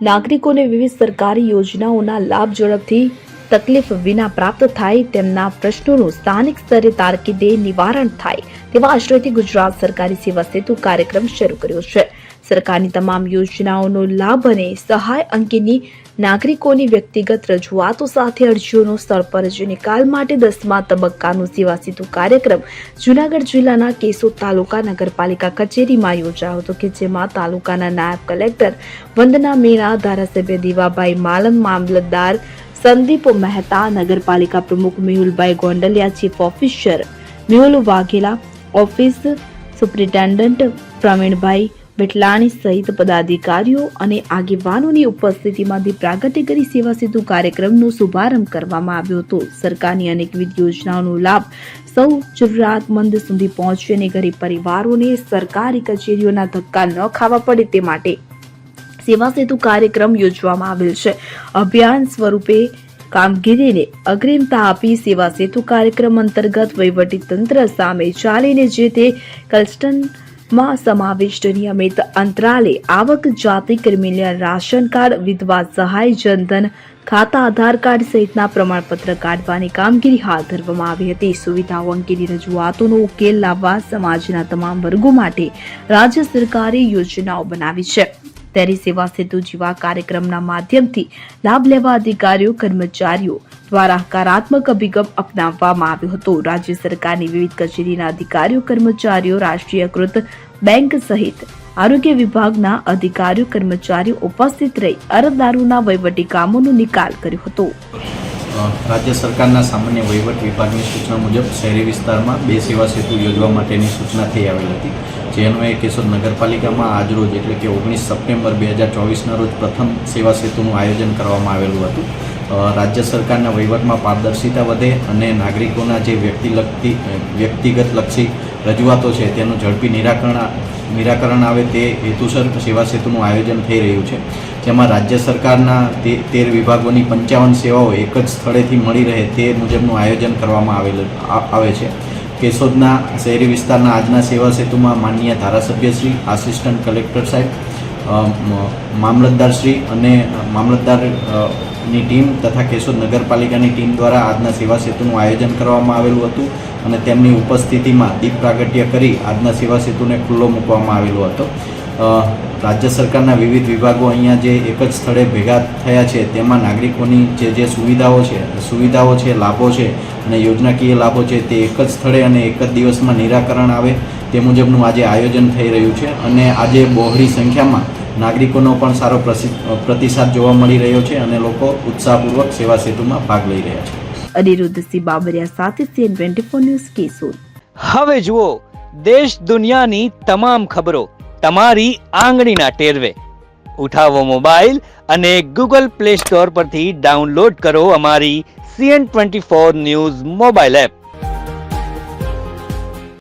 નાગરિકોને વિવિધ સરકારી યોજનાઓના લાભ ઝડપથી તકલીફ વિના પ્રાપ્ત થાય તેમના પ્રશ્નોનું સ્થાનિક સ્તરે તારકીદે નિવારણ થાય તેવા આશ્રયથી ગુજરાત સરકારી સેવા સેતુ કાર્યક્રમ શરૂ કર્યો છે. સરકારની તમામ યોજનાઓનો લાભ અને સહાય અંગેની નાગરિકોની વ્યક્તિગત રજૂઆતો સાથે અરજીઓનો સ્થળ પર જ નિકાલ માટે દસમા તબક્કાનો સેવા કાર્યક્રમ જૂનાગઢ જિલ્લાના કેશોદ તાલુકા નગરપાલિકા કચેરીમાં યોજાયો હતો કે જેમાં તાલુકાના નાયબ કલેક્ટર વંદના મીણા, ધારાસભ્ય દીવાભાઈ માલમ મામલતદાર સંદીપ મહેતા, નગરપાલિકા પ્રમુખ Mehulbhai Gondaliya, chief officer Mehul Vaghela, office superintendent Pravinbhai Betlani સહિત પદાધિકારીઓ અને આગેવાનોની ઉપસ્થિતિમાં દી પ્રાગટ્ય કરી સેવા સેતુ કાર્યક્રમનો શુભારંભ કરવામાં આવ્યો હતો. સરકારની અનેકવિધ યોજનાઓનો લાભ સૌ જરૂરિયાતમંદ સુધી પહોંચે અને ગરીબ પરિવારોને સરકારી કચેરીઓના ધક્કા ન ખાવા પડે તે માટે સેવા સેતુ કાર્યક્રમ યોજવામાં આવેલ છે. અભિયાન સ્વરૂપે કામગીરીને અગ્રિમતા આપી સેવા સેતુ કાર્યક્રમ અંતર્ગત વહીવટી તંત્ર સામે ચાલીને જે તે કલ્સ્ટનમાં સમાવિષ્ટ નિયમિત અંતરાલે આવક જાતિ ક્રિમિનલ રાશન કાર્ડ, વિધવા સહાય, જનધન, ખાતા, આધાર કાર્ડ સહિતના પ્રમાણપત્ર કાઢવાની કામગીરી હાથ ધરવામાં આવી હતી. સુવિધાઓ અંગેની રજૂઆતોનો ઉકેલ લાવવા સમાજના તમામ વર્ગો માટે રાજ્ય સરકારે યોજનાઓ બનાવી છે. ત્યારે સેવા સેતુ જેવા કાર્યક્રમના માધ્યમથી લાભ લેવા અધિકારીઓ, કર્મચારીઓ દ્વારા હકારાત્મક અભિગમ અપનાવવામાં આવ્યો હતો. રાજ્ય સરકારની વિવિધ કચેરીના અધિકારીઓ, કર્મચારીઓ, રાષ્ટ્રીયકૃત બેંક સહિત આરોગ્ય વિભાગના અધિકારીઓ, કર્મચારીઓ ઉપસ્થિત રહી અરજદારોના વહીવટી કામોનો નિકાલ કર્યો હતો. રાજ્ય સરકારના સામાન્ય વહીવટ વિભાગની સૂચના મુજબ શહેરી વિસ્તારમાં બે સેવા સેતુ યોજવા માટેની સૂચના થઈ આવેલ હતી. જે અન્વયે કેશોદ નગરપાલિકામાં આજરોજ એટલે કે ઓગણીસ સપ્ટેમ્બર બે હજાર ચોવીસના રોજ પ્રથમ સેવા સેતુનું આયોજન કરવામાં આવેલું હતું. રાજ્ય સરકારના વહીવટમાં પારદર્શિતા વધે અને નાગરિકોના જે વ્યક્તિલક્ષી વ્યક્તિગત લક્ષી રજૂઆતો છે તેનું ઝડપી નિરાકરણ નિરાકરણ આવે તે હેતુસર સેવા સેતુનું આયોજન થઈ રહ્યું છે. જેમાં રાજ્ય સરકારના તેર વિભાગોની પંચાવન સેવાઓ એક જ સ્થળેથી મળી રહે તે મુજબનું આયોજન કરવામાં આવેલું આવે છે. કેશોદના શહેરી વિસ્તારના આજના સેવા સેતુમાં માનનીય ધારાસભ્યશ્રી આસિસ્ટન્ટ કલેક્ટર સાહેબ મામલતદારશ્રી અને મામલતદારની ટીમ તથા કેશોદ નગરપાલિકાની ટીમ દ્વારા આજના સેવા સેતુનું આયોજન કરવામાં આવેલું હતું અને તેમની ઉપસ્થિતિમાં દીપ પ્રાગટ્ય કરી આજના સેવા સેતુને ખુલ્લો મૂકવામાં આવેલો હતો. રાજ્ય સરકારના વિવિધ વિભાગો અહીંયા જે એક જ સ્થળે ભેગા થયા છે, તેમાં નાગરિકોની જે જે સુવિધાઓ છે સુવિધાઓ છે, લાભો છે અને યોજનાકીય લાભો છે તે એક જ સ્થળે અને એક જ દિવસમાં નિરાકરણ આવે. તે મુજબનું આજે આયોજન થઈ રહ્યું છે અને આજે બહોળી સંખ્યામાં નાગરિકોનો પણ સારો પ્રતિસાદ જોવા મળી રહ્યો છે અને લોકો ઉત્સાહપૂર્વક સેવા સેતુમાં ભાગ લઈ રહ્યા છે. અનિરુદ્ધસિંહ બાબરિયા સાથે CN twenty four news Keshod. હવે જુઓ દેશ દુનિયાની તમામ ખબરો તમારી આંગળીના ટેરવે. ઉઠાવો મોબાઈલ અને ગૂગલ પ્લે સ્ટોર પરથી ડાઉનલોડ કરો અમારી CN twenty four news mobile app.